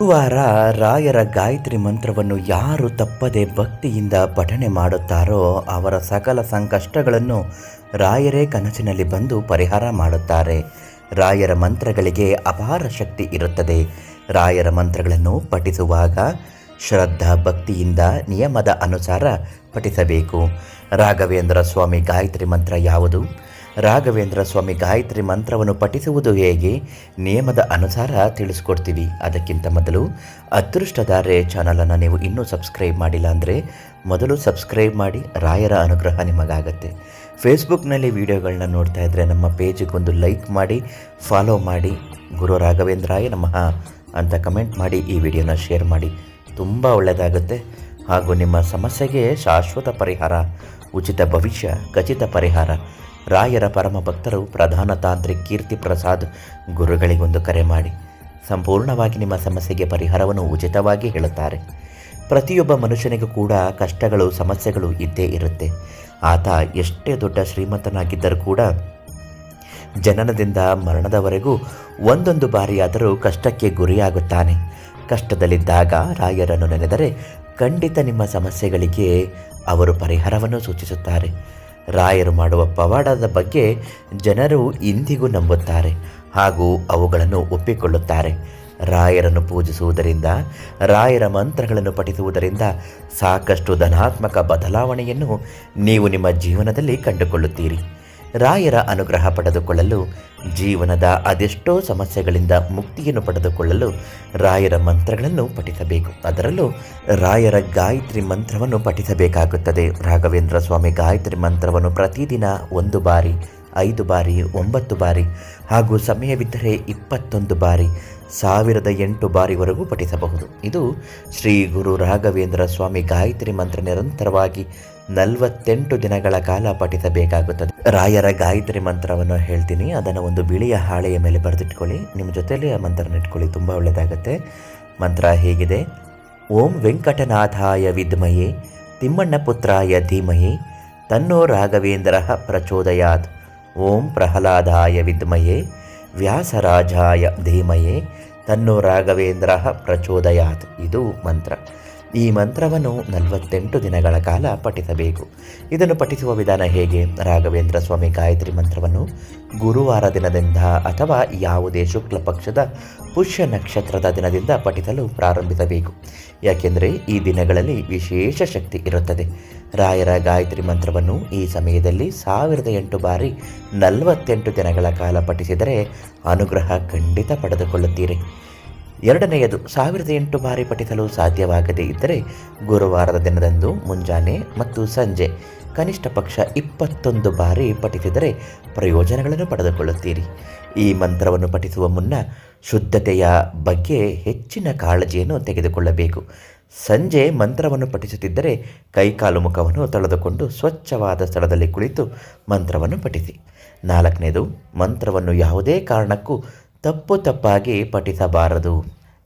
ಗುರುವಾರ ರಾಯರ ಗಾಯತ್ರಿ ಮಂತ್ರವನ್ನು ಯಾರು ತಪ್ಪದೆ ಭಕ್ತಿಯಿಂದ ಪಠಣೆ ಮಾಡುತ್ತಾರೋ ಅವರ ಸಕಲ ಸಂಕಷ್ಟಗಳನ್ನು ರಾಯರೇ ಕನಸಿನಲ್ಲಿ ಬಂದು ಪರಿಹಾರ ಮಾಡುತ್ತಾರೆ. ರಾಯರ ಮಂತ್ರಗಳಿಗೆ ಅಪಾರ ಶಕ್ತಿ ಇರುತ್ತದೆ. ರಾಯರ ಮಂತ್ರಗಳನ್ನು ಪಠಿಸುವಾಗ ಶ್ರದ್ಧಾ ಭಕ್ತಿಯಿಂದ ನಿಯಮದ ಅನುಸಾರ ಪಠಿಸಬೇಕು. ರಾಘವೇಂದ್ರ ಸ್ವಾಮಿ ಗಾಯತ್ರಿ ಮಂತ್ರ ಯಾವುದು? ರಾಘವೇಂದ್ರ ಸ್ವಾಮಿ ಗಾಯತ್ರಿ ಮಂತ್ರವನ್ನು ಪಠಿಸುವುದು ಹೇಗೆ? ನಿಯಮದ ಅನುಸಾರ ತಿಳಿಸ್ಕೊಡ್ತೀವಿ. ಅದಕ್ಕಿಂತ ಮೊದಲು ಅದೃಷ್ಟಧಾರೆ ಚಾನಲನ್ನು ನೀವು ಇನ್ನೂ ಸಬ್ಸ್ಕ್ರೈಬ್ ಮಾಡಿಲ್ಲ ಅಂದರೆ ಮೊದಲು ಸಬ್ಸ್ಕ್ರೈಬ್ ಮಾಡಿ, ರಾಯರ ಅನುಗ್ರಹ ನಿಮಗಾಗತ್ತೆ. ಫೇಸ್ಬುಕ್ನಲ್ಲಿ ವಿಡಿಯೋಗಳನ್ನ ನೋಡ್ತಾ ಇದ್ದರೆ ನಮ್ಮ ಪೇಜಿಗೊಂದು ಲೈಕ್ ಮಾಡಿ, ಫಾಲೋ ಮಾಡಿ. ಗುರು ರಾಘವೇಂದ್ರಾಯ ನಮಃ ಅಂತ ಕಮೆಂಟ್ ಮಾಡಿ ಈ ವಿಡಿಯೋನ ಶೇರ್ ಮಾಡಿ. ತುಂಬ ಒಳ್ಳೆಯದಾಗುತ್ತೆ ಹಾಗೂ ನಿಮ್ಮ ಸಮಸ್ಯೆಗೆ ಶಾಶ್ವತ ಪರಿಹಾರ, ಉಚಿತ ಭವಿಷ್ಯ, ಖಚಿತ ಪರಿಹಾರ. ರಾಯರ ಪರಮ ಭಕ್ತರು ಪ್ರಧಾನ ತಾಂತ್ರಿಕ್ ಕೀರ್ತಿ ಪ್ರಸಾದ್ ಗುರುಗಳಿಗೊಂದು ಕರೆ ಮಾಡಿ, ಸಂಪೂರ್ಣವಾಗಿ ನಿಮ್ಮ ಸಮಸ್ಯೆಗೆ ಪರಿಹಾರವನ್ನು ಉಚಿತವಾಗಿ ಹೇಳುತ್ತಾರೆ. ಪ್ರತಿಯೊಬ್ಬ ಮನುಷ್ಯನಿಗೂ ಕೂಡ ಕಷ್ಟಗಳು, ಸಮಸ್ಯೆಗಳು ಇದ್ದೇ ಇರುತ್ತೆ. ಆತ ಎಷ್ಟೇ ದೊಡ್ಡ ಶ್ರೀಮಂತನಾಗಿದ್ದರೂ ಕೂಡ ಜನನದಿಂದ ಮರಣದವರೆಗೂ ಒಂದೊಂದು ಬಾರಿಯಾದರೂ ಕಷ್ಟಕ್ಕೆ ಗುರಿಯಾಗುತ್ತಾನೆ. ಕಷ್ಟದಲ್ಲಿದ್ದಾಗ ರಾಯರನ್ನು ನೆನೆದರೆ ಖಂಡಿತ ನಿಮ್ಮ ಸಮಸ್ಯೆಗಳಿಗೆ ಅವರು ಪರಿಹಾರವನ್ನು ಸೂಚಿಸುತ್ತಾರೆ. ರಾಯರು ಮಾಡುವ ಪವಾಡದ ಬಗ್ಗೆ ಜನರು ಇಂದಿಗೂ ನಂಬುತ್ತಾರೆ ಹಾಗೂ ಅವುಗಳನ್ನು ಒಪ್ಪಿಕೊಳ್ಳುತ್ತಾರೆ. ರಾಯರನ್ನು ಪೂಜಿಸುವುದರಿಂದ, ರಾಯರ ಮಂತ್ರಗಳನ್ನು ಪಠಿಸುವುದರಿಂದ ಸಾಕಷ್ಟು ಧನಾತ್ಮಕ ಬದಲಾವಣೆಯನ್ನು ನೀವು ನಿಮ್ಮ ಜೀವನದಲ್ಲಿ ಕಂಡುಕೊಳ್ಳುತ್ತೀರಿ. ರಾಯರ ಅನುಗ್ರಹ ಪಡೆದುಕೊಳ್ಳಲು, ಜೀವನದ ಅದೆಷ್ಟೋ ಸಮಸ್ಯೆಗಳಿಂದ ಮುಕ್ತಿಯನ್ನು ಪಡೆದುಕೊಳ್ಳಲು ರಾಯರ ಮಂತ್ರಗಳನ್ನು ಪಠಿಸಬೇಕು. ಅದರಲ್ಲೂ ರಾಯರ ಗಾಯತ್ರಿ ಮಂತ್ರವನ್ನು ಪಠಿಸಬೇಕಾಗುತ್ತದೆ. ರಾಘವೇಂದ್ರ ಸ್ವಾಮಿ ಗಾಯತ್ರಿ ಮಂತ್ರವನ್ನು ಪ್ರತಿದಿನ ಒಂದು ಬಾರಿ, ಐದು ಬಾರಿ, ಒಂಬತ್ತು ಬಾರಿ, ಹಾಗೂ ಸಮಯವಿದ್ದರೆ ಇಪ್ಪತ್ತೊಂದು ಬಾರಿ, ಸಾವಿರದ ಎಂಟು ಬಾರಿವರೆಗೂ ಪಠಿಸಬಹುದು. ಇದು ಶ್ರೀ ಗುರು ರಾಘವೇಂದ್ರ ಸ್ವಾಮಿ ಗಾಯತ್ರಿ ಮಂತ್ರ ನಿರಂತರವಾಗಿ ನಲವತ್ತೆಂಟು ದಿನಗಳ ಕಾಲ ಪಠಿಸಬೇಕಾಗುತ್ತದೆ. ರಾಯರ ಗಾಯತ್ರಿ ಮಂತ್ರವನ್ನು ಹೇಳ್ತೀನಿ. ಅದನ್ನು ಒಂದು ಬಿಳಿಯ ಹಾಳೆಯ ಮೇಲೆ ಬರೆದಿಟ್ಕೊಳ್ಳಿ. ನಿಮ್ಮ ಜೊತೆಯಲ್ಲಿ ಆ ಮಂತ್ರನ ಇಟ್ಕೊಳ್ಳಿ. ತುಂಬ ಒಳ್ಳೆಯದಾಗುತ್ತೆ. ಮಂತ್ರ ಹೇಗಿದೆ. ಓಂ ವೆಂಕಟನಾಥಾಯ ವಿದ್ಮಯೇ ತಿಮ್ಮಣ್ಣ ಪುತ್ರಾಯ ಧೀಮಹಿ, ತನ್ನೋ ರಾಘವೇಂದ್ರ ಪ್ರಚೋದಯಾತ್. ಓಂ ಪ್ರಹ್ಲಾದಾಯ ವಿದ್ಮಯೇ ವ್ಯಾಸರಾಜಾಯ ಧೀಮಯೇ ತನ್ನೋ ರಾಘವೇಂದ್ರ ಪ್ರಚೋದಯಾತ್. ಇದು ಮಂತ್ರ. ಈ ಮಂತ್ರವನ್ನು ನಲವತ್ತೆಂಟು ದಿನಗಳ ಕಾಲ ಪಠಿಸಬೇಕು. ಇದನ್ನು ಪಠಿಸುವ ವಿಧಾನ ಹೇಗೆ? ರಾಘವೇಂದ್ರ ಸ್ವಾಮಿ ಗಾಯತ್ರಿ ಮಂತ್ರವನ್ನು ಗುರುವಾರ ದಿನದಿಂದ ಅಥವಾ ಯಾವುದೇ ಶುಕ್ಲ ಪಕ್ಷದ ಪುಷ್ಯ ನಕ್ಷತ್ರದ ದಿನದಿಂದ ಪಠಿಸಲು ಪ್ರಾರಂಭಿಸಬೇಕು. ಯಾಕೆಂದರೆ ಈ ದಿನಗಳಲ್ಲಿ ವಿಶೇಷ ಶಕ್ತಿ ಇರುತ್ತದೆ. ರಾಯರ ಗಾಯತ್ರಿ ಮಂತ್ರವನ್ನು ಈ ಸಮಯದಲ್ಲಿ ಸಾವಿರದ ಎಂಟು ಬಾರಿ ನಲವತ್ತೆಂಟು ದಿನಗಳ ಕಾಲ ಪಠಿಸಿದರೆ ಅನುಗ್ರಹ ಖಂಡಿತ ಪಡೆದುಕೊಳ್ಳುತ್ತೀರಿ. ಎರಡನೆಯದು, ಸಾವಿರದ ಎಂಟು ಬಾರಿ ಪಠಿಸಲು ಸಾಧ್ಯವಾಗದೇ ಇದ್ದರೆ ಗುರುವಾರದ ದಿನದಂದು ಮುಂಜಾನೆ ಮತ್ತು ಸಂಜೆ ಕನಿಷ್ಠ ಪಕ್ಷ ಇಪ್ಪತ್ತೊಂದು ಬಾರಿ ಪಠಿಸಿದರೆ ಪ್ರಯೋಜನಗಳನ್ನು ಪಡೆದುಕೊಳ್ಳುತ್ತೀರಿ. ಈ ಮಂತ್ರವನ್ನು ಪಠಿಸುವ ಮುನ್ನ ಶುದ್ಧತೆಯ ಬಗ್ಗೆ ಹೆಚ್ಚಿನ ಕಾಳಜಿಯನ್ನು ತೆಗೆದುಕೊಳ್ಳಬೇಕು. ಸಂಜೆ ಮಂತ್ರವನ್ನು ಪಠಿಸುತ್ತಿದ್ದರೆ ಕೈಕಾಲು ಮುಖವನ್ನು ತಳೆದುಕೊಂಡು ಸ್ವಚ್ಛವಾದ ಸ್ಥಳದಲ್ಲಿ ಕುಳಿತು ಮಂತ್ರವನ್ನು ಪಠಿಸಿ. ನಾಲ್ಕನೇದು ಮಂತ್ರವನ್ನು ಯಾವುದೇ ಕಾರಣಕ್ಕೂ ತಪ್ಪು ತಪ್ಪಾಗಿ ಪಠಿಸಬಾರದು.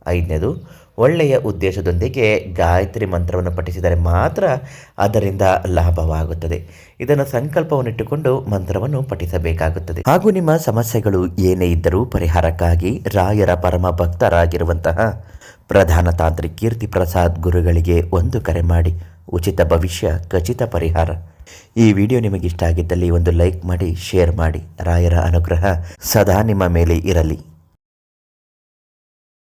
ಐದನೇದು, ಒಳ್ಳೆಯ ಉದ್ದೇಶದೊಂದಿಗೆ ಗಾಯತ್ರಿ ಮಂತ್ರವನ್ನು ಪಠಿಸಿದರೆ ಮಾತ್ರ ಅದರಿಂದ ಲಾಭವಾಗುತ್ತದೆ. ಇದನ್ನು ಸಂಕಲ್ಪವನ್ನಿಟ್ಟುಕೊಂಡು ಮಂತ್ರವನ್ನು ಪಠಿಸಬೇಕಾಗುತ್ತದೆ. ಹಾಗೂ ನಿಮ್ಮ ಸಮಸ್ಯೆಗಳು ಏನೇ ಇದ್ದರೂ ಪರಿಹಾರಕ್ಕಾಗಿ ರಾಯರ ಪರಮ ಭಕ್ತರಾಗಿರುವಂತಹ ಪ್ರಧಾನ ತಾಂತ್ರಿಕ ಕೀರ್ತಿ ಪ್ರಸಾದ್ ಗುರುಗಳಿಗೆ ಒಂದು ಕರೆ ಮಾಡಿ. ಉಚಿತ ಭವಿಷ್ಯ, ಖಚಿತ ಪರಿಹಾರ. ಈ ವಿಡಿಯೋ ನಿಮಗಿಷ್ಟ ಆಗಿದ್ದಲ್ಲಿ ಒಂದು ಲೈಕ್ ಮಾಡಿ, ಶೇರ್ ಮಾಡಿ. ರಾಯರ ಅನುಗ್ರಹ ಸದಾ ನಿಮ್ಮ ಮೇಲೆ ಇರಲಿ.